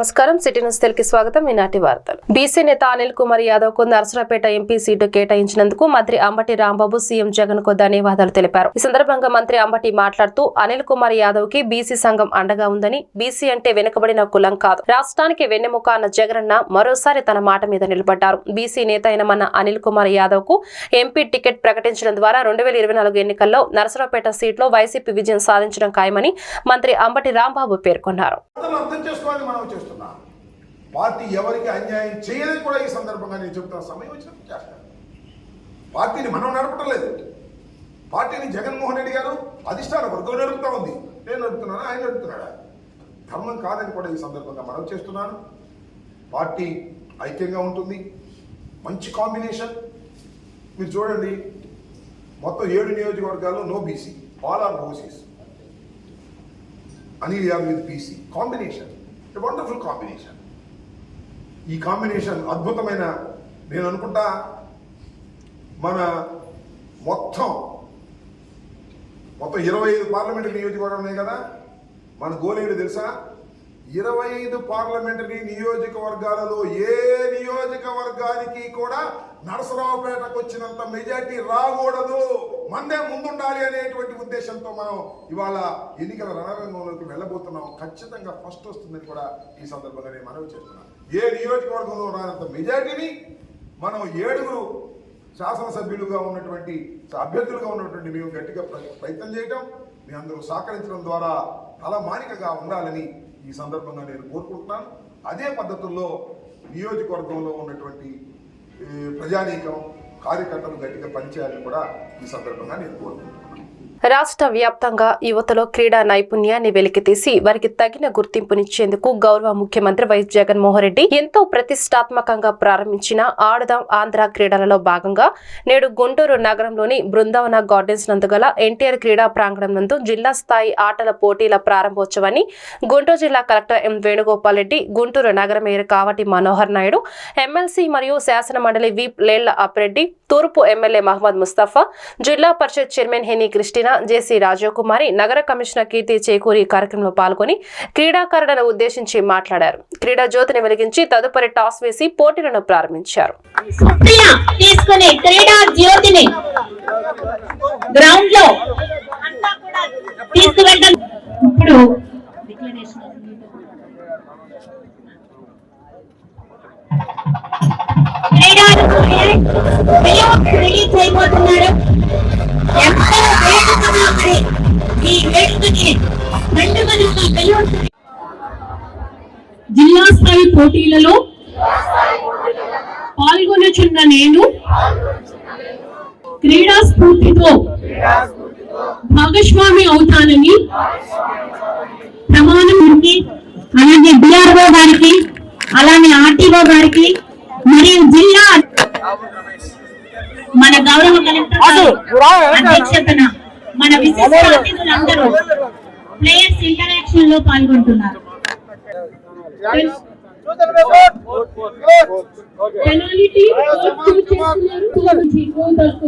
నమస్కారం. City news Telugu స్వాగతం. ఈనాటి వార్తలు. బీసీ నేత అనిల్ కుమార్ యాదవ్కు నరసరాపేట ఎంపీ సీటు కేటాయించినందుకు మంత్రి అంబటి రాంబాబు సీఎం జగన్కు ధన్యవాదాలు తెలిపారు. ఈ సందర్భంగా మంత్రి అంబటి మాట్లాడుతూ అనిల్ కుమార్ యాదవ్కి బీసీ సంఘం అండగా ఉందని బీసీ అంటే వెనుకబడిన కులం కాదు. రాష్ట్రానికి వెన్నెముక అన్న జగనన్న మరోసారి తన మాట మీద నిలబడ్డారు. బీసీ నేత అయిన మన అనిల్ కుమార్ యాదవ్కు ఎంపీ టికెట్ ప్రకటించడం ద్వారా రెండు వేల ఇరవై నాలుగు ఎన్నికల్లో నరసరావుపేట సీట్లో వైసీపీ విజయం సాధించడం ఖాయమని మంత్రి అంబటి రాంబాబు పేర్కొన్నారు. అర్థం అర్థం మనం చేస్తున్నాం పార్టీ ఎవరికి అన్యాయం చేయదని కూడా ఈ సందర్భంగా నేను చెప్తున్న సమయం వచ్చినప్పుడు చేస్తాను పార్టీని మనం నడపటం లేదు పార్టీని జగన్మోహన్ రెడ్డి గారు అధిష్టాన వర్గం నడుపుతా ఉంది. నేను నడుపుతున్నాను? ఆయన నడుపుతున్నాడా? ధర్మం కాదని కూడా ఈ సందర్భంగా మనం చేస్తున్నాను. పార్టీ ఐక్యంగా ఉంటుంది. మంచి కాంబినేషన్. మీరు చూడండి మొత్తం ఏడు నియోజకవర్గాల్లో no BC all are OCs Anil Yadav with BC. Combination. Wonderful combination ఈ కాంబినేషన్ అద్భుతమైన నేను అనుకుంటా మన మొత్తం మొత్తం ఇరవై ఐదు పార్లమెంటరీ నియోజకవర్గాలు ఉన్నాయి కదా? మన గోలీలు తెలుసా? ఇరవై ఐదు పార్లమెంటరీ నియోజకవర్గాలలో ఏ నియోజకవర్గానికి కూడా నరసరావుపేటకు వచ్చినంత మెజార్టీ రాకూడదు. మందే ముందుండాలి అనేటువంటి ఉద్దేశంతో మనం ఇవాళ ఎన్నికల రణరంగంలోకి వెళ్ళబోతున్నాం. ఖచ్చితంగా ఫస్ట్ వస్తుందని కూడా ఈ సందర్భంగా నేను మనవి చేస్తున్నాను. ఏ నియోజకవర్గంలో రానంత మెజార్టీని మనం ఏడుగురు శాసనసభ్యులుగా ఉన్నటువంటి అభ్యర్థులుగా ఉన్నటువంటి మేము గట్టిగా ప్ర- ప్రయత్నం చేయటం మీ అందరూ సహకరించడం ద్వారా తలమానికగా ఉండాలని ఈ సందర్భంగా నేను కోరుకుంటున్నాను. అదే పద్ధతుల్లో నియోజకవర్గంలో ఉన్నటువంటి ప్రజానీకం కార్యకర్తలు గట్టిగా పనిచేయాలని కూడా ఈ సందర్భంగా నేను కోరుతున్నాను రాష్ట్ర వ్యాప్తంగా యువతలో క్రీడా నైపుణ్యాన్ని వెలికితీసి వారికి తగిన గుర్తింపునిచ్చేందుకు గౌరవ ముఖ్యమంత్రి వైఎస్ జగన్మోహన్ రెడ్డి ఎంతో ప్రతిష్టాత్మకంగా ప్రారంభించిన ఆడదాం ఆంధ్ర క్రీడలలో భాగంగా నేడు గుంటూరు నగరంలోని బృందావన గార్డెన్స్ నందు గల ఎన్టీఆర్ క్రీడా ప్రాంగణం నందు జిల్లా స్థాయి ఆటల పోటీల ప్రారంభోత్సవాన్ని గుంటూరు జిల్లా కలెక్టర్ ఎం వేణుగోపాల్ రెడ్డి గుంటూరు నగర మేయర్ కావటి మనోహర్ నాయుడు ఎమ్మెల్సీ మరియు శాసన మండలి విప్ లేళ్ళ అప్రెడ్డి తూర్పు MLA Mohammed Mustafa Zilla Parishad chairman Heny Christina JC Rajakumari నగర కమిషనర్ కీర్తి చేకూరి కార్యక్రమంలో పాల్గొని క్రీడాకారులను ఉద్దేశించి మాట్లాడారు. క్రీడా జ్యోతిని వెలిగించి తదుపరి టాస్ వేసి పోటీలను ప్రారంభించారు. గ్రౌండ్లో ఇప్పుడు రిలీజ్ అయిపోతున్నారు ఎంతో వేడుకగా మరి ఈ వేడుకని జిల్లా స్థాయి పోటీలలో పాల్గొనుచున్న నేను క్రీడా స్ఫూర్తితో భాగస్వామి అవుతానని ప్రమాణం గారికి అలాగే డిఆర్ఓ గారికి అలానే ఆర్టీఓ గారికి మరియు జిల్లా మన గౌరవ కలెక్టర్ అధ్యక్షతన మన విశిష్ట అతిథులందరూ ప్లేయర్స్ ఇంటరాక్షన్లో పాల్గొంటున్నారు. పెనాల్టీ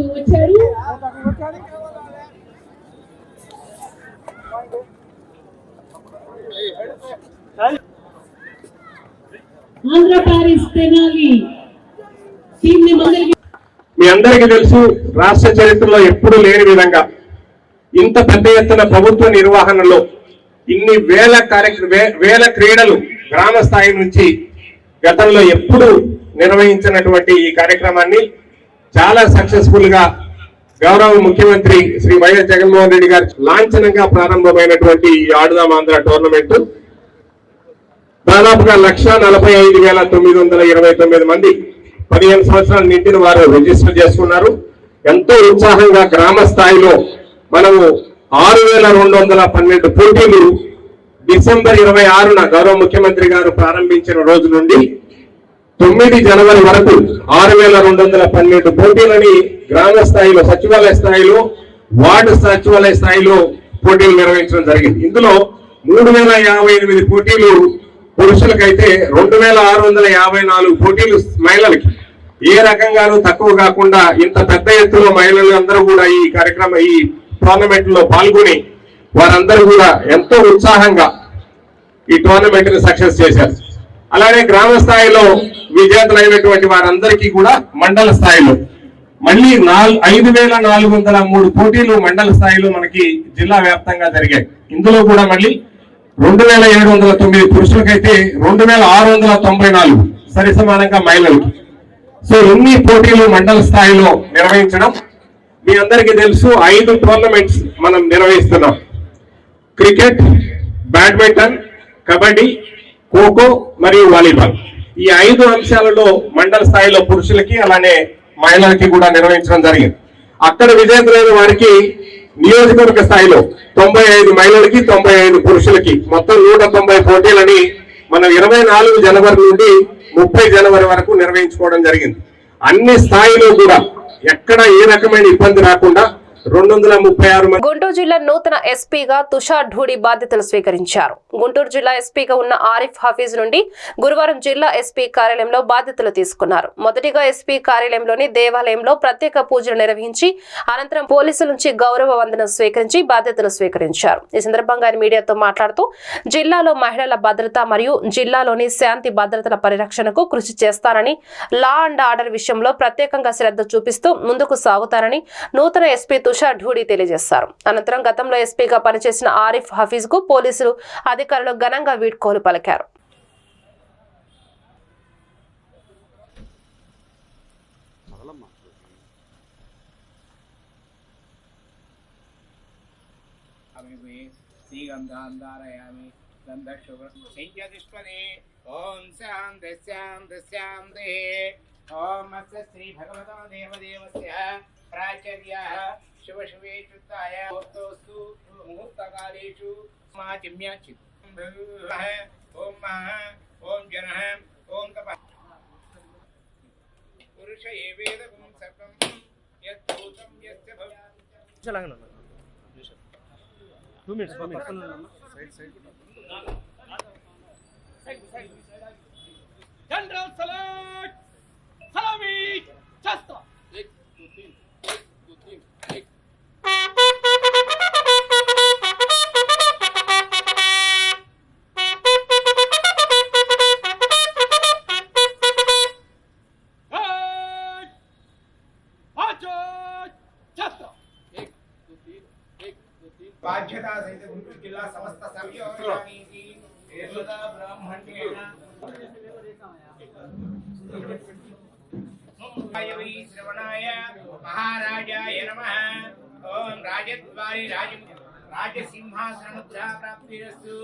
వచ్చారు. ఆంధ్ర ప్యారిస్ తెనాలి. మీ అందరికీ తెలుసు రాష్ట్ర చరిత్రలో ఎప్పుడూ లేని విధంగా ఇంత పెద్ద ఎత్తున ప్రభుత్వ నిర్వహణలో ఇన్ని వేల కార్యక్రమ వే- వేల క్రీడలు గ్రామ స్థాయి నుంచి గతంలో ఎప్పుడు నిర్వహించినటువంటి ఈ కార్యక్రమాన్ని చాలా సక్సెస్ఫుల్గా గౌరవ ముఖ్యమంత్రి శ్రీ వైఎస్ జగన్మోహన్ రెడ్డి గారు లాంఛనంగా ప్రారంభమైనటువంటి ఈ ఆడుదాం ఆంధ్ర టోర్నమెంట్ దాదాపుగా లక్ష నలభై ఐదు వేల తొమ్మిది వందల ఇరవై తొమ్మిది మంది పదిహేను సంవత్సరాలు నిండిన వారు రిజిస్టర్ చేసుకున్నారు. ఎంతో ఉత్సాహంగా గ్రామ స్థాయిలో మనము ఆరు వేల రెండు వందల పన్నెండు పోటీలు డిసెంబర్ ఇరవై ఆరున గౌరవ ముఖ్యమంత్రి గారు ప్రారంభించిన రోజు నుండి తొమ్మిది జనవరి వరకు ఆరు వేల రెండు వందల పన్నెండు పోటీలని గ్రామ స్థాయిలో సచివాలయ స్థాయిలో వార్డు సచివాలయ స్థాయిలో పోటీలు నిర్వహించడం జరిగింది. ఇందులో మూడు వేల యాభై ఎనిమిది పోటీలు పురుషులకైతే రెండు వేల ఆరు వందల యాభై నాలుగు పోటీలు మహిళలకి. ఏ రకంగానూ తక్కువ కాకుండా ఇంత పెద్ద ఎత్తులో మహిళలు అందరూ కూడా ఈ కార్యక్రమం ఈ టోర్నమెంట్లో పాల్గొని వారందరూ కూడా ఎంతో ఉత్సాహంగా ఈ టోర్నమెంట్ని సక్సెస్ చేశారు. అలానే గ్రామ స్థాయిలో విజేతలైనటువంటి వారందరికీ కూడా మండల స్థాయిలో. మళ్ళీ నాలుగు ఐదు వేల నాలుగు వందల మూడు పోటీలు మండల స్థాయిలో మనకి జిల్లా వ్యాప్తంగా జరిగాయి. ఇందులో కూడా మళ్ళీ రెండు వేల ఏడు వందల తొమ్మిది పురుషులకైతే రెండు వేల ఆరు వందల తొంభై నాలుగు సరి సమానంగా సో ఇన్ని పోటీలు మండల స్థాయిలో నిర్వహించడం? మీ అందరికీ తెలుసు ఐదు టోర్నమెంట్స్ మనం నిర్వహిస్తున్నాం. క్రికెట్ బ్యాడ్మింటన్ కబడ్డీ ఖోఖో మరియు వాలీబాల్. ఈ ఐదు అంశాలలో మండల స్థాయిలో పురుషులకి అలానే మహిళలకి కూడా నిర్వహించడం జరిగింది. అక్కడ విజేతలైన వారికి నియోజకవర్గ స్థాయిలో తొంభై ఐదు మహిళలకి తొంభై ఐదు పురుషులకి మొత్తం నూట తొంభై పోటీలని మనం ఇరవై నాలుగు జనవరి నుండి ముప్పై జనవరి వరకు నిర్వహించుకోవడం జరిగింది. అన్ని స్థాయిలో కూడా ఎక్కడ ఏ రకమైన ఇబ్బంది రాకుండా గుంటూరు జిల్లా నూతన ఎస్పీగా తుషార్ ఢూడి బాధ్యతలు స్వీకరించారు. గుంటూరు జిల్లా ఎస్పీగా ఉన్న ఆరిఫ్ హఫీజ్ నుండి గురువారం జిల్లా ఎస్పీ కార్యాలయంలో బాధ్యతలు తీసుకున్నారు. మొదటిగా ఎస్పీ కార్యాలయంలోని దేవాలయంలో ప్రత్యేక పూజలు నిర్వహించి అనంతరం పోలీసుల నుంచి గౌరవ వందనం స్వీకరించి బాధ్యతలు స్వీకరించారు. ఈ సందర్భంగా ఆయన మీడియాతో మాట్లాడుతూ జిల్లాలో మహిళల భద్రత మరియు జిల్లాలోని శాంతి భద్రతల పరిరక్షణకు కృషి చేస్తారని లా అండ్ ఆర్డర్ విషయంలో ప్రత్యేకంగా శ్రద్ధ చూపిస్తూ ముందుకు సాగుతారని నూతన ఎస్పీ తుషార్ ఢూడీ తెలియజేశారు అనంతరం గతంలో ఎస్పీగా పనిచేసిన ఆరిఫ్ హఫీజ్కు పోలీసులు అధికారులు ఘనంగా వీడ్కోలు పలికారు. శ్రీగంధాంధారయామి గంధశుభ్ర శయ్యధిష్పదే ఓం శాంతి శాంతి శాంతి ఓం శ్రీ భగవతో దేవదేవస్య ప్రాచర్య शिवशिवेषु छायास्तु मुहूर्तकालेषु मा चिम्याचित् ॐ मः ॐ जनः ॐ तपः पुरुष एवेदं सर्वं यद्भूतं यस्य भवति। चलांगना two minutes two minutes side side side side general salute सलामी शस्त्र श्रवणाय महाराजाय नमः। ॐ राजद्वारे राज राजसिंहासनमुद्रा प्राप्तिरस्तु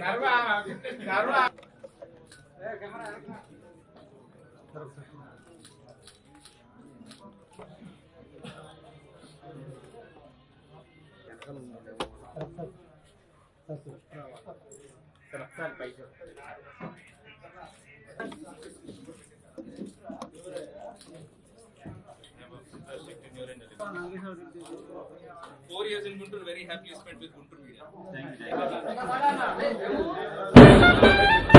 सर्वा सर्वा रफ्तार पाहिजे four years in Guntur, very happily spent with Guntur Media. Thank you. Thank you.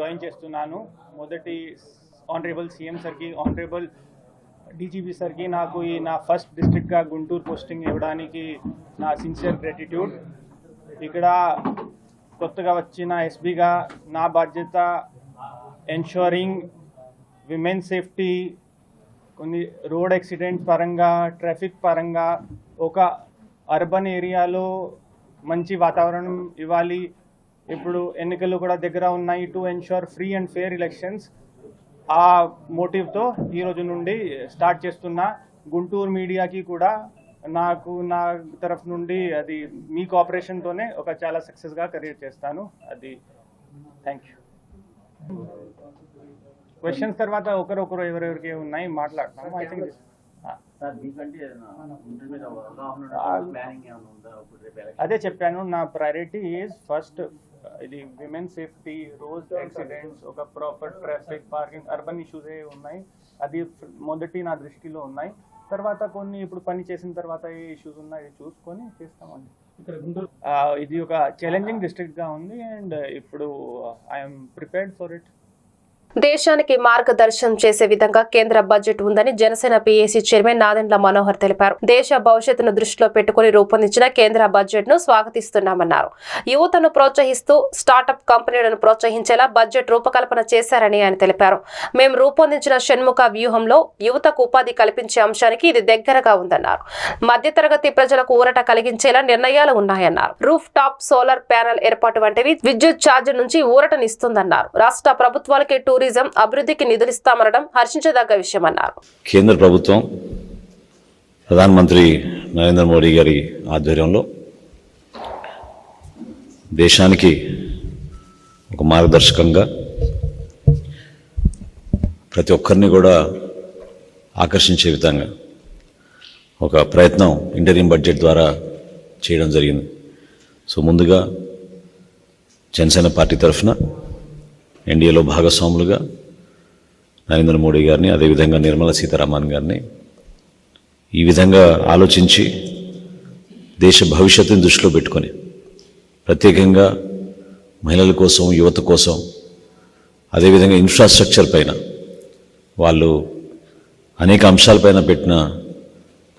Join చేస్తున్నాను. మొదటి ఆనరేబుల్ సీఎం సార్కి ఆనరేబుల్ డీజీపీ సార్కి నాకు ఈ నా ఫస్ట్ డిస్ట్రిక్ట్గా గుంటూరు పోస్టింగ్ ఇవ్వడానికి నా సిన్సియర్ గ్రాటిట్యూడ్. ఇక్కడ కొత్తగా వచ్చిన ఎస్బీగా నా బాధ్యత ఎన్షోరింగ్ విమెన్ సేఫ్టీ కొన్ని రోడ్ యాక్సిడెంట్ పరంగా ట్రాఫిక్ పరంగా ఒక అర్బన్ ఏరియాలో మంచి వాతావరణం ఇవ్వాలి. ఇప్పుడు ఎన్నికలు కూడా దగ్గర ఉన్నాయి to ensure free and fair elections ఆ మోటివ్తో ఈ రోజు నుండి స్టార్ట్ చేస్తున్నా గుంటూరు మీడియాకి కూడా నాకు నా తరఫు నుండి అది మీ కోఆపరేషన్తోనే ఒక చాలా సక్సెస్గా క్రియేట్ చేస్తాను. అది థ్యాంక్ యూ క్వశ్చన్స్ తర్వాత ఒకరొకరు ఎవరెవరికి ఉన్నాయి మాట్లాడతాము. ఐ థింక్ అదే చెప్పాను నా ప్రయారిటీ ఈజ్ ఫస్ట్ ఇది విమెన్ సేఫ్టీ రోడ్ యాక్సిడెంట్స్ ఒక proper traffic parking urban issues ఏ ఉన్నాయి. అది మొదటి నా దృష్టిలో ఉన్నాయి. తర్వాత కొన్ని ఇప్పుడు పని చేసిన తర్వాత ఏ ఇష్యూస్ ఉన్నాయి చూసుకొని చేస్తామండి. ఇది ఒక ఛాలెంజింగ్ డిస్ట్రిక్ట్గా ఉంది. అండ్ ఇప్పుడు ఐఎమ్ ప్రిపేర్డ్ ఫర్ ఇట్ దేశానికి మార్గదర్శనం చేసే విధంగా కేంద్ర బడ్జెట్ ఉందని జనసేన పీఏసీ చైర్మన్ నాదెండ్ల మనోహర్ తెలిపారు. దేశ భవిష్యత్తును దృష్టిలో పెట్టుకుని రూపొందించిన కేంద్ర బడ్జెట్ను స్వాగతిస్తున్నామన్నారు. యువతను ప్రోత్సహిస్తూ స్టార్టప్ కంపెనీలను ప్రోత్సహించేలా బడ్జెట్ రూపకల్పన చేశారని ఆయన తెలిపారు. మేము రూపొందించిన షణ్ముఖ వ్యూహంలో యువతకు ఉపాధి కల్పించే అంశానికి ఇది దగ్గరగా ఉందన్నారు. మధ్యతరగతి ప్రజలకు ఊరట కలిగించేలా నిర్ణయాలు ఉన్నాయన్నారు. రూఫ్ టాప్ సోలార్ ప్యానెల్ ఏర్పాటు వంటివి విద్యుత్ ఛార్జ్ నుంచి ఊరటనిస్తుందన్నారు. రాష్ట్ర ప్రభుత్వాలకి టూరిజం అభివృద్ధికి నిధులిస్తామనడం హర్షించదగ్గ విషయమన్నారు. కేంద్ర ప్రభుత్వం ప్రధానమంత్రి నరేంద్ర మోడీ గారి ఆధ్వర్యంలో దేశానికి ఒక మార్గదర్శకంగా ప్రతి ఒక్కరిని కూడా ఆకర్షించే విధంగా ఒక ప్రయత్నం ఇంటరీం బడ్జెట్ ద్వారా చేయడం జరిగింది. సో ముందుగా జనసేన పార్టీ తరఫున ఎన్డీఏలో భాగస్వాములుగా నరేంద్ర మోడీ గారిని అదేవిధంగా నిర్మలా సీతారామన్ గారిని ఈ విధంగా ఆలోచించి దేశ భవిష్యత్తుని దృష్టిలో పెట్టుకొని ప్రత్యేకంగా మహిళల కోసం యువత కోసం అదేవిధంగా ఇన్ఫ్రాస్ట్రక్చర్ పైన వాళ్ళు అనేక అంశాలపైన పెట్టిన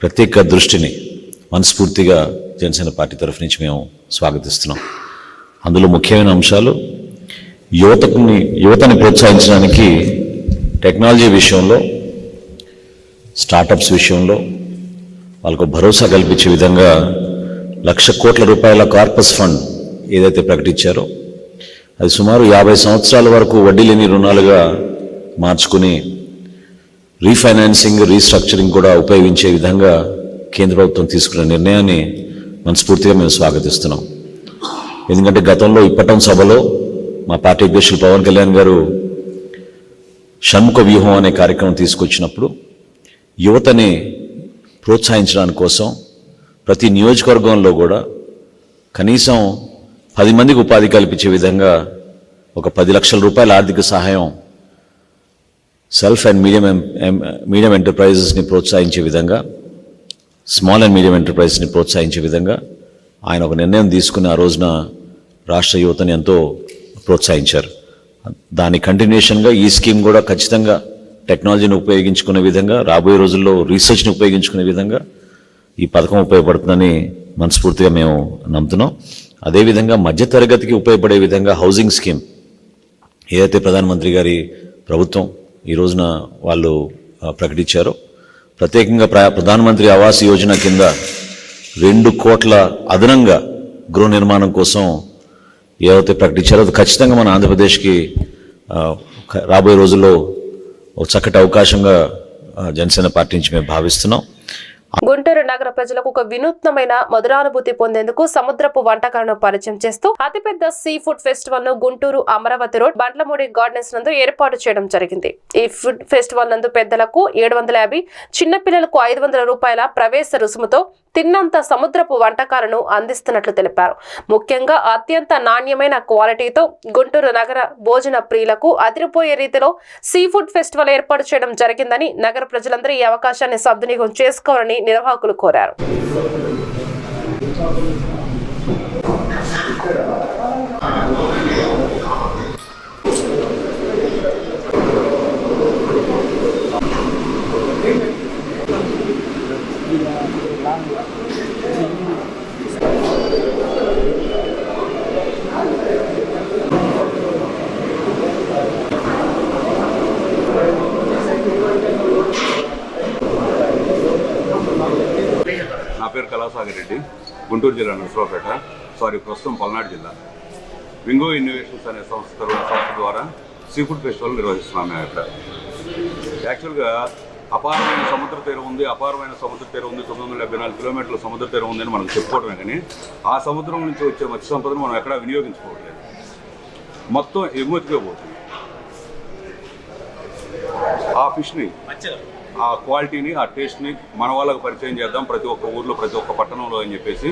ప్రత్యేక దృష్టిని మనస్ఫూర్తిగా జనసేన పార్టీ తరఫు నుంచి మేము స్వాగతిస్తున్నాం. అందులో ముఖ్యమైన అంశాలు యువతకుని యువతని ప్రోత్సహించడానికి టెక్నాలజీ విషయంలో స్టార్టప్స్ విషయంలో వాళ్ళకు భరోసా కల్పించే విధంగా లక్ష కోట్ల రూపాయల కార్పస్ ఫండ్ ఏదైతే ప్రకటించారో అది సుమారు యాభై సంవత్సరాల వరకు వడ్డీ లేని రుణాలుగా మార్చుకుని రీఫైనాన్సింగ్ రీస్ట్రక్చరింగ్ కూడా ఉపయోగించే విధంగా కేంద్ర ప్రభుత్వం తీసుకున్న నిర్ణయాన్ని మనస్ఫూర్తిగా మేము స్వాగతిస్తున్నాం. ఎందుకంటే గతంలో ఇప్పటం సభలో మా పార్టీ అధ్యక్షులు పవన్ కళ్యాణ్ గారు షణ్ముఖ వ్యూహం అనే కార్యక్రమం తీసుకొచ్చినప్పుడు యువతని ప్రోత్సహించడానికి కోసం ప్రతి నియోజకవర్గంలో కూడా కనీసం పది మందికి ఉపాధి కల్పించే విధంగా ఒక పది లక్షల రూపాయల ఆర్థిక సహాయం సెల్ఫ్ అండ్ మీడియం మీడియం ఎంటర్ప్రైజెస్ని ప్రోత్సహించే విధంగా స్మాల్ అండ్ మీడియం ఎంటర్ప్రైజెస్ని ప్రోత్సహించే విధంగా ఆయన ఒక నిర్ణయం తీసుకుని ఆ రోజున రాష్ట్ర యువతని ఎంతో ప్రోత్సహించారు. దాని కంటిన్యూషన్గా ఈ స్కీమ్ కూడా ఖచ్చితంగా టెక్నాలజీని ఉపయోగించుకునే విధంగా రాబోయే రోజుల్లో రీసెర్చ్ని ఉపయోగించుకునే విధంగా ఈ పథకం ఉపయోగపడుతుందని మనస్ఫూర్తిగా మేము నమ్ముతున్నాం. అదేవిధంగా మధ్యతరగతికి ఉపయోగపడే విధంగా హౌసింగ్ స్కీమ్ ఏదైతే ప్రధానమంత్రి గారి ప్రభుత్వం ఈ రోజున వాళ్ళు ప్రకటించారో ప్రత్యేకంగా ప్ర ప్రధానమంత్రి ఆవాస్ యోజన కింద రెండు కోట్ల అదనంగా గృహ నిర్మాణం కోసం ఏదైతే ప్రకటించారో అది ఖచ్చితంగా మన ఆంధ్రప్రదేశ్కి రాబోయే రోజుల్లో ఒక చక్కటి అవకాశంగా జనసేన పార్టీ నుంచి మేము భావిస్తున్నాం. గుంటూరు నగర ప్రజలకు ఒక వినూత్నమైన మధురానుభూతి పొందేందుకు సముద్రపు వంటకాలను పరిచయం చేస్తూ అతిపెద్ద సీ ఫుడ్ ఫెస్టివల్ను గుంటూరు అమరావతి రోడ్ బండ్లమూడి గార్డెన్స్ నందు ఏర్పాటు చేయడం జరిగింది. ఈ ఫుడ్ ఫెస్టివల్ నందు పెద్దలకు ఏడు వందల యాభై చిన్నపిల్లలకు ఐదు వందల రూపాయల ప్రవేశ రుసుముతో తిన్నంత సముద్రపు వంటకాలను అందిస్తున్నట్లు తెలిపారు. ముఖ్యంగా అత్యంత నాణ్యమైన క్వాలిటీతో గుంటూరు నగర భోజన ప్రియులకు అదిరిపోయే రీతిలో సీ ఫుడ్ ఫెస్టివల్ ఏర్పాటు చేయడం జరిగిందని నగర ప్రజలందరూ ఈ అవకాశాన్ని సద్వినియోగం చేసుకోవాలని నిర్వాహకులు కోరారు నా పేరు కళాసాగర్ రెడ్డి గుంటూరు జిల్లా నర్సరావుపేట సారీ ప్రస్తుతం పల్నాడు జిల్లా. వింగో ఇన్నోవేషన్స్ అనే సంస్థ సంస్థ ద్వారా సీ ఫుడ్ ఫెస్టివల్ నిర్వహిస్తున్నాం మేము ఇక్కడ. యాక్చువల్గా అపారమైన సముద్ర తీరం ఉంది అపారమైన సముద్ర తీరం ఉంది తొమ్మిది వందల డెబ్బై నాలుగు కిలోమీటర్ల సముద్ర తీరం ఉంది అని మనం చెప్పుకోవడమే కానీ ఆ సముద్రం నుంచి వచ్చే మత్స్య సంపదను మనం ఎక్కడా వినియోగించుకోవట్లేదు. మొత్తం ఎగుమతిగా పోతుంది. ఆ ఫిష్ని ఆ క్వాలిటీని ఆ టేస్ట్ని మన వాళ్ళకి పరిచయం చేద్దాం ప్రతి ఒక్క ఊర్లో ప్రతి ఒక్క పట్టణంలో అని చెప్పేసి.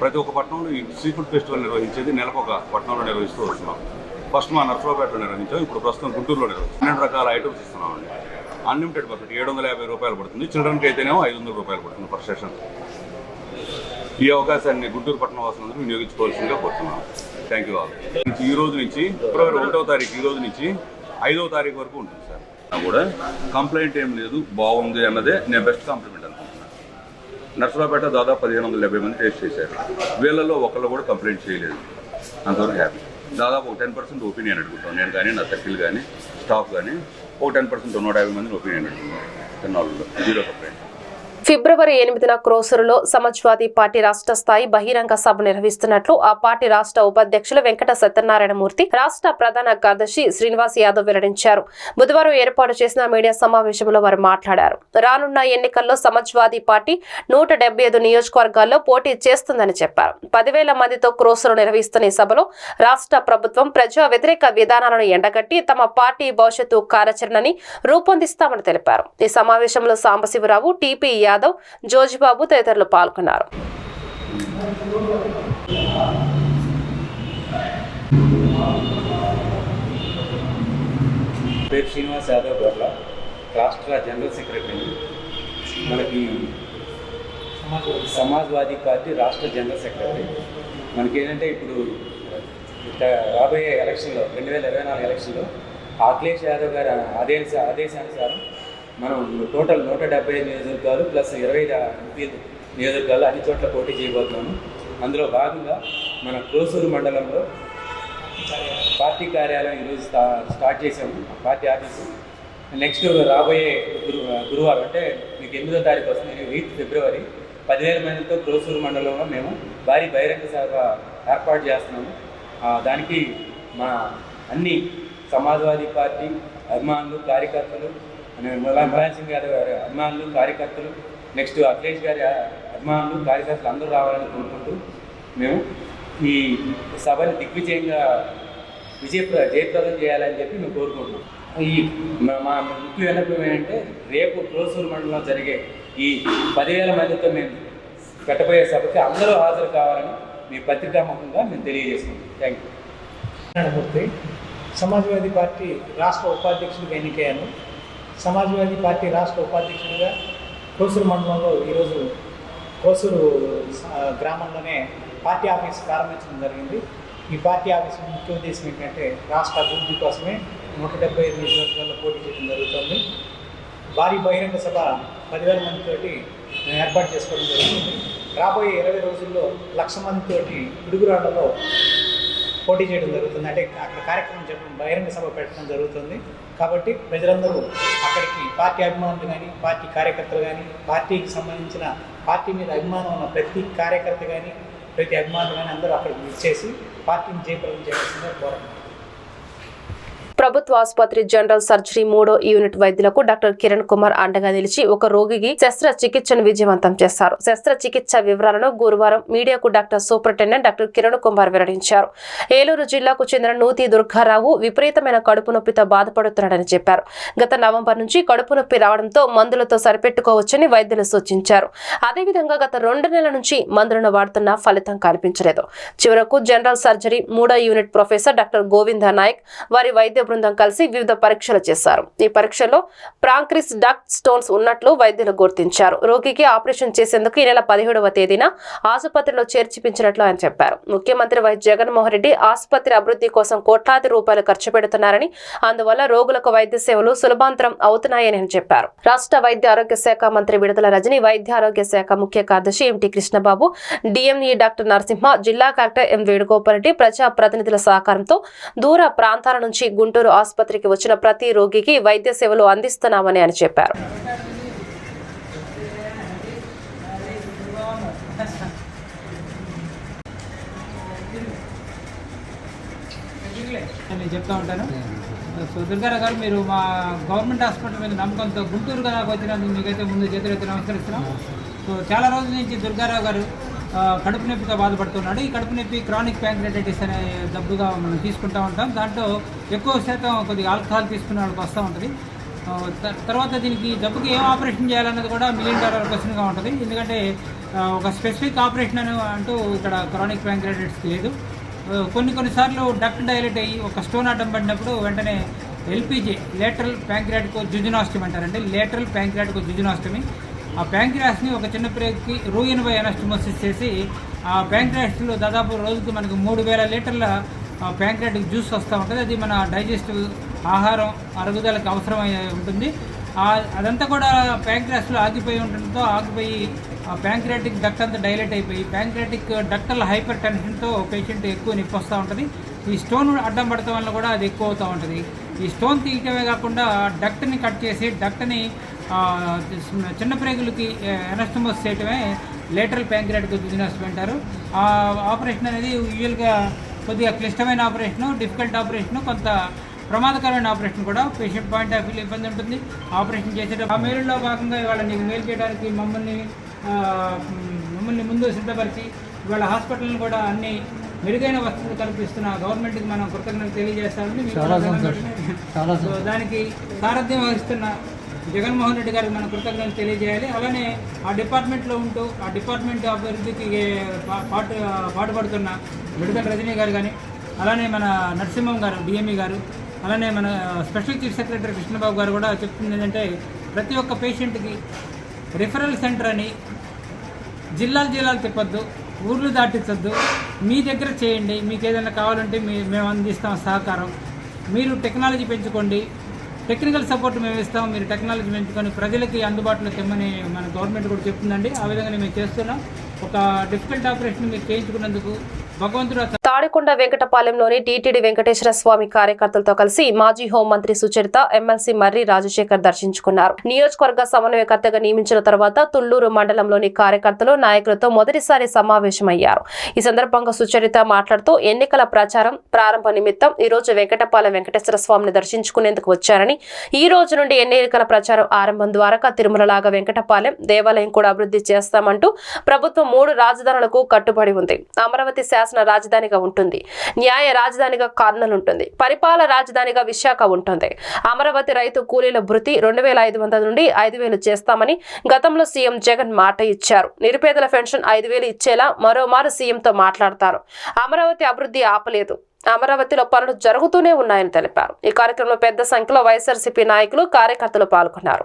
ప్రతి ఒక్క పట్టణంలో ఈ సీ ఫుడ్ ఫెస్టివల్ నిర్వహించేది నెలకు ఒక పట్టణంలో నిర్వహిస్తూ వస్తున్నాం. ఫస్ట్ మా నర్సరావుపేటలో నిర్వహించాం ఇప్పుడు ప్రస్తుతం గుంటూరులో నిర్వహిస్తాం పన్నెండు రకాల ఐటమ్స్ ఇస్తున్నామండి అన్లిమిటెడ్ బకెట్ ఏడు వందల యాభై రూపాయలు పడుతుంది. చిల్డ్రన్కి అయితేనేమో ఐదు వందల రూపాయలు పడుతుంది పర్ సెషన్ ఈ అవకాశాన్ని గుంటూరు పట్టణ వాసులందరూ వినియోగించుకోవాల్సిందిగా కోరుతున్నాం. థ్యాంక్ యూ ఆల్ ఈ రోజు నుంచి ఫిబ్రవరి ఒకటో తారీఖు ఈ రోజు నుంచి ఐదో తారీఖు వరకు ఉంటుంది. కూడా కంప్లైంట్ ఏం లేదు బాగుంది అన్నదే నేను బెస్ట్ కాంప్లిమెంట్ అనుకుంటున్నాను. నర్సరాపేట దాదాపు పదిహేను వందల డెబ్బై మంది టేస్ట్ చేశారు. వీళ్ళల్లో ఒకళ్ళు కూడా కంప్లైంట్ చేయలేదు. అంతవరకు హ్యాపీ దాదాపు ఒక టెన్ పర్సెంట్ ఒపీనియన్ అడుగుతాను నేను కానీ నా సర్కిల్ కానీ స్టాఫ్ కానీ ఒక టెన్ పర్సెంట్ నూట యాభై మందిని ఒపీనియన్ అడుగుతున్నాను తిన్నాళ్ళు జీరో కంప్లైంట్ ఫిబ్రవరి ఎనిమిదిన క్రోసరులో సమాజ్వాదీ పార్టీ రాష్ట్ర స్థాయి బహిరంగ సభ నిర్వహిస్తున్నట్లు ఆ పార్టీ రాష్ట్ర ఉపాధ్యక్షులు వెంకట సత్యనారాయణమూర్తి రాష్ట్ర ప్రధాన కార్యదర్శి శ్రీనివాస్ యాదవ్ వెల్లడించారు. బుధవారం ఏర్పాటు చేసిన మీడియా సమావేశంలో వారు మాట్లాడారు. రానున్న ఎన్నికల్లో సమాజ్వాదీ పార్టీ నూట ఐదు నియోజకవర్గాల్లో పోటీ చేస్తుందని చెప్పారు. పదివేల మందితో క్రోసరు నిర్వహిస్తున్న ఈ సభలో రాష్ట్ర ప్రభుత్వం ప్రజా వ్యతిరేక విధానాలను ఎండగట్టి తమ పార్టీ భవిష్యత్తు కార్యాచరణని రూపొందిస్తామని తెలిపారు. ఈ సమావేశంలో సాంబశివరావు టీపీ యాదవ్ జోజిబాబు తదితరులు పాల్గొన్నారు. పేరు శ్రీనివాస్ యాదవ్ గర్ల రాష్ట్ర జనరల్ సెక్రటరీ మనకి సమాజ్వాదీ పార్టీ రాష్ట్ర జనరల్ సెక్రటరీ. మనకి ఏంటంటే ఇప్పుడు రాబోయే ఎలక్షన్లో రెండు వేల ఇరవై నాలుగు ఎలక్షన్లో అఖిలేష్ యాదవ్ గారి ఆదేశ ఆదేశానుసారం మనం టోటల్ నూట డెబ్బై ఐదు నియోజకవర్గాలు ప్లస్ ఇరవై ఎంపీ నియోజకవర్గాలు అన్ని చోట్ల పోటీ చేయబోతున్నాము. అందులో భాగంగా మన క్రోసూరు మండలంలో పార్టీ కార్యాలయం ఈరోజు స్టా స్టార్ట్ చేసాము పార్టీ ఆఫీసు. నెక్స్ట్ రాబోయే గురు గురువారం అంటే మీకు ఎనిమిదో తారీఖు వస్తుంది ఎయిత్ ఫిబ్రవరి. పదివేల మందితో క్రోసూరు మండలంలో మేము భారీ బహిరంగ సభ ఏర్పాటు చేస్తున్నాము. దానికి మా అన్ని సమాజ్వాదీ పార్టీ అభిమానులు కార్యకర్తలు ములాయం సింగ్ యాదవ్ గారి అభిమానులు కార్యకర్తలు నెక్స్ట్ అఖిలేష్ గారి అభిమానులు కార్యకర్తలు అందరూ రావాలని కోరుకుంటూ మేము ఈ సభని దిగ్విజయంగా విజయప్ర జయప్రదం చేయాలని చెప్పి మేము కోరుకుంటున్నాం. ఈ మా- ముఖ్య విన్నపం ఏంటంటే రేపు క్రోసూరు మండలంలో జరిగే ఈ పదివేల మందితో మేము పెట్టబోయే సభకి అందరూ హాజరు కావాలని మీ పత్రికాముఖంగా మేము తెలియజేస్తున్నాం. Thank you. Narayanamurthy Samajwadi party రాష్ట్ర ఉపాధ్యక్షుడిగా ఎన్నికయ్యాను. సమాజ్వాదీ పార్టీ రాష్ట్ర ఉపాధ్యక్షుడిగా కోసూరు మండలంలో ఈరోజు కోసూరు గ్రామంలోనే పార్టీ ఆఫీస్ ప్రారంభించడం జరిగింది. ఈ పార్టీ ఆఫీస్ ముఖ్య ఉద్దేశం ఏంటంటే రాష్ట్ర అభివృద్ధి కోసమే నూట డెబ్బై ఐదు నియోజకవర్గాల్లో పోటీ చేయడం జరుగుతుంది. భారీ బహిరంగ సభ పదివేల మందితోటి ఏర్పాటు చేసుకోవడం జరుగుతుంది. రాబోయే ఇరవై రోజుల్లో లక్ష మందితోటి పిడుగురాళ్ళలో పోటీ చేయడం జరుగుతుంది. అంటే అక్కడ కార్యక్రమం చెప్పడం బహిరంగ సభ పెట్టడం జరుగుతుంది. కాబట్టి ప్రజలందరూ అక్కడికి పార్టీ అభిమానులు కానీ పార్టీ కార్యకర్తలు కానీ పార్టీకి సంబంధించిన పార్టీ మీద అభిమానం ఉన్న ప్రతి కార్యకర్త కానీ ప్రతి అభిమానులు కానీ అందరూ అక్కడికి విచ్చేసి పార్టీని జయప్రదం చేయాల్సిందే కోరండి. ప్రభుత్వ ఆసుపత్రి జనరల్ సర్జరీ మూడో యూనిట్ వైద్యులకు డాక్టర్ కిరణ్ కుమార్ అండగా నిలిచి ఒక రోగికి శస్త్రచికిత్సను విజయవంతం చేశారు. శస్త్రచికిత్స వివరాలను గురువారం మీడియాకు doctor superintendent doctor Kiran Kumar వెల్లడించారు. ఏలూరు జిల్లాకు చెందిన నూతి దుర్గారావు విపరీతమైన కడుపు నొప్పితో బాధపడుతున్నాడని చెప్పారు. గత నవంబర్ నుంచి కడుపు నొప్పి రావడంతో మందులతో సరిపెట్టుకోవచ్చని వైద్యులు సూచించారు. అదేవిధంగా గత రెండు నెలల నుంచి మందులను వాడుతున్నా ఫలితం కనిపించలేదు. చివరకు జనరల్ సర్జరీ మూడో unit professor doctor Govinda Nayak వారి వైద్య బృందం కలిసి వివిధ పరీక్షలు చేశారు. ఈ పరీక్షలో ప్రాంక్రిస్ డక్ స్టోన్స్ ఉన్నట్లు వైద్యులు గుర్తించారు. రోగికి ఆపరేషన్ చేసేందుకు ఈ నెల పదిహేడవ తేదీన ఆసుపత్రిలో చేర్చిపించినట్లు ఆయన చెప్పారు. ముఖ్యమంత్రి వైఎస్ జగన్మోహన్ రెడ్డి ఆసుపత్రి అభివృద్ధి కోసం కోట్లాది రూపాయలు ఖర్చు పెడుతున్నారని అందువల్ల రోగులకు వైద్య సేవలు సులభాంతరం అవుతున్నాయని ఆయన చెప్పారు. రాష్ట్ర వైద్య ఆరోగ్య శాఖ మంత్రి విడుదల రజని వైద్య ఆరోగ్య శాఖ ముఖ్య కార్యదర్శి ఎంటి కృష్ణబాబు డిఎంఈ డాక్టర్ నరసింహ జిల్లా కలెక్టర్ ఎం వేణుగోపాల్ రెడ్డి ప్రజా ప్రతినిధుల సహకారంతో దూర ప్రాంతాల నుంచి గుంటూరు ఆసుపత్రికి వచ్చిన ప్రతి రోగికి వైద్య సేవలు అందిస్తున్నామని ఆయన చెప్పారు. నేను చెప్తా ఉంటాను. సో దుర్గారావు గారు మీరు మా గవర్నమెంట్ హాస్పిటల్ మీద నమ్మకంతో గుంటూరు నాకు వచ్చినందుకు మీకైతే ముందు చేతులైతే నమస్కరిస్తున్నాం. సో చాలా రోజుల నుంచి దుర్గారావు గారు కడుపు నొప్పితో బాధపడుతున్నాడు. ఈ కడుపు నొప్పి క్రానిక్ ప్యాంక్రైటిస్ అనే జబ్బుగా మనం తీసుకుంటూ ఉంటాం. దాంట్లో ఎక్కువ శాతం కొద్దిగా ఆల్కహాల్ తీసుకునే వాళ్ళకి వస్తూ ఉంటుంది. త- తర్వాత దీనికి జబ్బుకి ఏం ఆపరేషన్ చేయాలన్నది కూడా మిలియన్ డాలర్ క్వశ్చన్గా ఉంటుంది. ఎందుకంటే ఒక స్పెసిఫిక్ ఆపరేషన్ అని అంటూ ఇక్కడ క్రానిక్ ప్యాంక్రైటిస్కి లేదు. కొన్ని కొన్నిసార్లు డక్ట్ డైలెట్ అయ్యి ఒక స్టోన్ అడ్డం పడినప్పుడు వెంటనే ఎల్పిజి లేటరల్ ప్యాంక్రాటికో జుజునాస్టమీ అంటారండి. లేటరల్ ప్యాంక్రాటికో జుజునాస్టమీ ఆ ప్యాంక్రాస్ని ఒక చిన్న ప్రేక్కి రూ ఎనభై ఎనస్టమోసిస్ చేసి ఆ ప్యాంక్రాస్లో దాదాపు రోజుకి మనకు మూడు వేల లీటర్ల ప్యాంక్రాటిక్ జ్యూస్ వస్తూ ఉంటుంది. అది మన డైజెస్టివ్ ఆహారం అరుగుదలకు అవసరమై ఉంటుంది. అదంతా కూడా ప్యాంక్రాస్లో ఆగిపోయి ఉండడంతో ఆగిపోయి ఆ ప్యాంక్రాటిక్ డక్ట్ అంతా డైలెట్ అయిపోయి ప్యాంక్రాటిక్ డక్టల్ హైపర్ టెన్షన్తో పేషెంట్ ఎక్కువ నొప్పి వస్తూ ఉంటుంది. ఈ స్టోన్ అడ్డం పడటం వల్ల కూడా అది ఎక్కువ అవుతూ ఉంటుంది. ఈ స్టోన్ తీయటమే కాకుండా డక్ట్ని కట్ చేసి డక్ట్ని చిన్న ప్రేగులకి ఎనస్టమోస్ చేయటమే లేటరల్ ప్యాంక్రాటిక్ జిజినాస్టమీ అంటారు. ఆ ఆపరేషన్ అనేది యూజువల్గా కొద్దిగా క్లిష్టమైన ఆపరేషను డిఫికల్ట్ ఆపరేషను కొంత ప్రమాదకరమైన ఆపరేషన్ కూడా పేషెంట్ పాయింట్ ఆఫ్ వ్యూ ఇబ్బంది ఉంటుంది. ఆపరేషన్ చేసేటప్పుడు ఆ మేలులో భాగంగా ఇవాళ నీకు మేలు చేయడానికి మమ్మల్ని మమ్మల్ని ముందు సిద్ధపరిచి ఇవాళ హాస్పిటల్ని కూడా అన్ని మెరుగైన వసతులు కల్పిస్తున్న గవర్నమెంట్కి మనం కృతజ్ఞతలు తెలియజేస్తామని దానికి సారథ్యం వహిస్తున్న జగన్మోహన్ రెడ్డి గారికి మన కృతజ్ఞతలు తెలియజేయాలి. అలానే ఆ డిపార్ట్మెంట్లో ఉంటూ ఆ డిపార్ట్మెంట్ అభివృద్ధికి పా- పాటు పాటుపడుతున్న విడుదల రజనీ గారు కానీ అలానే మన నరసింహం గారు డిఎంఈ గారు అలానే మన స్పెషల్ చీఫ్ సెక్రటరీ కృష్ణబాబు గారు కూడా చెప్తుంది ఏంటంటే ప్రతి ఒక్క పేషెంట్కి రిఫరల్ సెంటర్ అని జిల్లాలు జిల్లాలు తిప్పొద్దు ఊర్లు దాటించొద్దు మీ దగ్గర చేయండి మీకు ఏదైనా కావాలంటే మీ మేము అందిస్తాం సహకారం. మీరు టెక్నాలజీ పెంచుకోండి టెక్నికల్ సపోర్ట్ మేము ఇస్తాం మీరు టెక్నాలజీ పెంచుకొని ప్రజలకి అందుబాటులో తెమ్మని మన గవర్నమెంట్ కూడా చెప్తుందండి. ఆ విధంగానే మేము చేస్తున్నాం. ఒక డిఫికల్ట్ ఆపరేషన్ మీరు చేయించుకున్నందుకు తాడికొండ వెంకటపాలెంలోని టీటీడీ వెంకటేశ్వర స్వామి కార్యకర్తలతో కలిసి మాజీ హోంమంత్రి సుచరిత ఎమ్మెల్సీ మర్రి రాజశేఖర్ దర్శించుకున్నారు. నియోజకవర్గ సమన్వయకర్తగా నియమించిన తర్వాత తుళ్ళూరు మండలంలోని కార్యకర్తలు నాయకులతో మొదటిసారి సమావేశమయ్యారు. ఈ సందర్భంగా సుచరిత మాట్లాడుతూ ఎన్నికల ప్రచారం ప్రారంభ నిమిత్తం ఈ రోజు వెంకటపాలెం వెంకటేశ్వర స్వామిని దర్శించుకునేందుకు వచ్చారని ఈ రోజు నుండి ఎన్నికల ప్రచారం ఆరంభం ద్వారా తిరుమలలాగా వెంకటపాలెం దేవాలయం కూడా అభివృద్ధి చేస్తామంటూ ప్రభుత్వం మూడు రాజధానులకు కట్టుబడి ఉంది. అమరావతి శాసన రాజధానిగా ఉంటుంది. న్యాయ రాజధానిగా కర్నూలు ఉంటుంది. పరిపాలన రాజధానిగా విశాఖ ఉంటుంది. అమరావతి రైతు కూలీల భృతి రెండు వేల ఐదు వందల నుండి ఐదు వేలు చేస్తామని గతంలో సీఎం జగన్ మాట ఇచ్చారు. నిరుపేదల పెన్షన్ ఐదు వేలు ఇచ్చేలా మరోమారు సీఎంతో మాట్లాడతారు. అమరావతి అభివృద్ధి ఆపలేదు. అమరావతిలో పనులు జరుగుతూనే ఉన్నాయని తెలిపారు. ఈ కార్యక్రమంలో పెద్ద సంఖ్యలో వైఎస్ఆర్సీపీ నాయకులు కార్యకర్తలు పాల్గొన్నారు.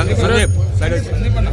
గ్రామంలో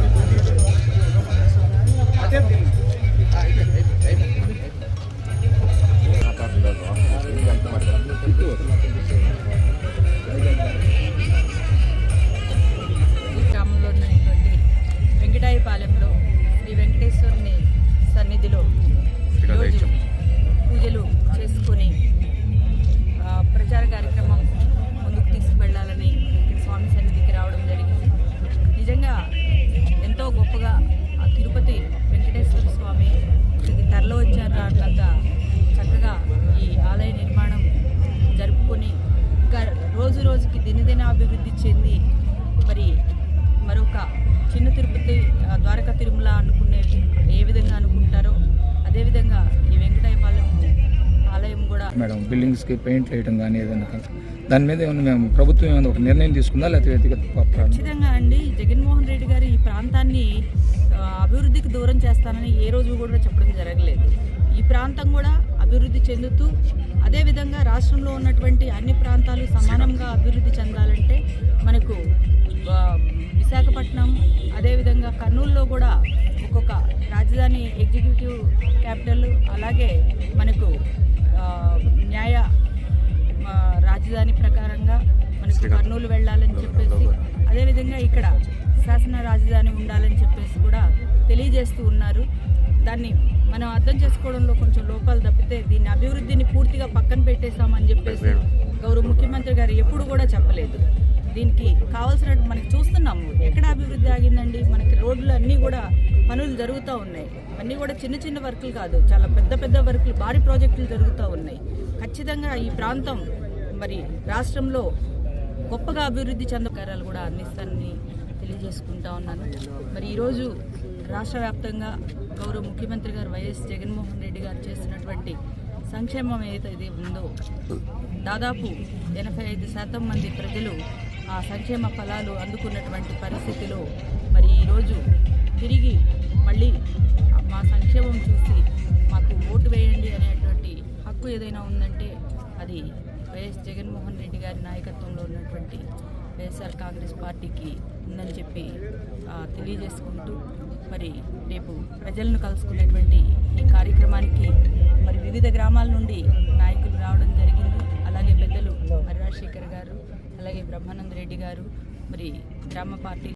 మేడం పెయింట్ వేయడం కానీ ఏదైనా దాని మీద ఏమైనా మేము ప్రభుత్వం ఏమైనా ఒక నిర్ణయం తీసుకుందా? లేకపోతే వ్యక్తిగత ఖచ్చితంగా అండి. జగన్మోహన్ రెడ్డి గారు ఈ ప్రాంతాన్ని అభివృద్ధికి దూరం చేస్తానని ఏ రోజు కూడా చెప్పడం జరగలేదు. ఈ ప్రాంతం కూడా అభివృద్ధి చెందుతూ అదేవిధంగా రాష్ట్రంలో ఉన్నటువంటి అన్ని ప్రాంతాలు సమానంగా అభివృద్ధి చెందాలంటే మనకు విశాఖపట్నం అదేవిధంగా కర్నూలులో కూడా ఒక్కొక్క రాజధాని ఎగ్జిక్యూటివ్ క్యాపిటల్ అలాగే మనకు న్యాయ రాజధాని ప్రకారంగా మనకు కర్నూలు వెళ్ళాలని చెప్పేసి అదేవిధంగా ఇక్కడ శాసన రాజధాని ఉండాలని చెప్పేసి కూడా తెలియజేస్తూ ఉన్నారు. దాన్ని మనం అర్థం చేసుకోవడంలో కొంచెం లోపాలు తప్పితే దీన్ని అభివృద్ధిని పూర్తిగా పక్కన పెట్టేశామని చెప్పేసి గౌరవ ముఖ్యమంత్రి గారు ఎప్పుడు కూడా చెప్పలేదు. దీనికి కావాల్సిన మనకి చూస్తున్నాము. ఎక్కడ అభివృద్ధి ఆగిందండి? మనకి రోడ్లు అన్నీ కూడా పనులు జరుగుతూ ఉన్నాయి. అన్నీ కూడా చిన్న చిన్న వర్కులు కాదు చాలా పెద్ద పెద్ద వర్కులు భారీ ప్రాజెక్టులు జరుగుతూ ఉన్నాయి. ఖచ్చితంగా ఈ ప్రాంతం మరి రాష్ట్రంలో గొప్పగా అభివృద్ధి చెందకారాలు కూడా అందిస్తానని తెలియజేసుకుంటా ఉన్నాను. మరి ఈరోజు రాష్ట్ర వ్యాప్తంగా గౌరవ ముఖ్యమంత్రి గారు వైఎస్ జగన్మోహన్ రెడ్డి గారు చేసినటువంటి సంక్షేమం ఏదైతే ఉందో దాదాపు ఎనభై ఐదు శాతం మంది ప్రజలు ఆ సంక్షేమ ఫలాలు అందుకున్నటువంటి పరిస్థితిలో మరి ఈరోజు తిరిగి మళ్ళీ మా సంక్షేమం చూసి మాకు ఓటు వేయండి అనేటువంటి హక్కు ఏదైనా ఉందంటే అది వైఎస్ జగన్మోహన్ రెడ్డి గారి నాయకత్వంలో ఉన్నటువంటి వైఎస్ఆర్ కాంగ్రెస్ పార్టీకి ఉందని చెప్పి తెలియజేసుకుంటూ మరి రేపు ప్రజలను కలుసుకునేటువంటి ఈ కార్యక్రమానికి మరి వివిధ గ్రామాల నుండి నాయకులు రావడం జరిగింది. అలాగే పెద్దలు హరి రాజశేఖర్ గారు అలాగే బ్రహ్మానంద రెడ్డి గారు మరి గ్రామ పార్టీ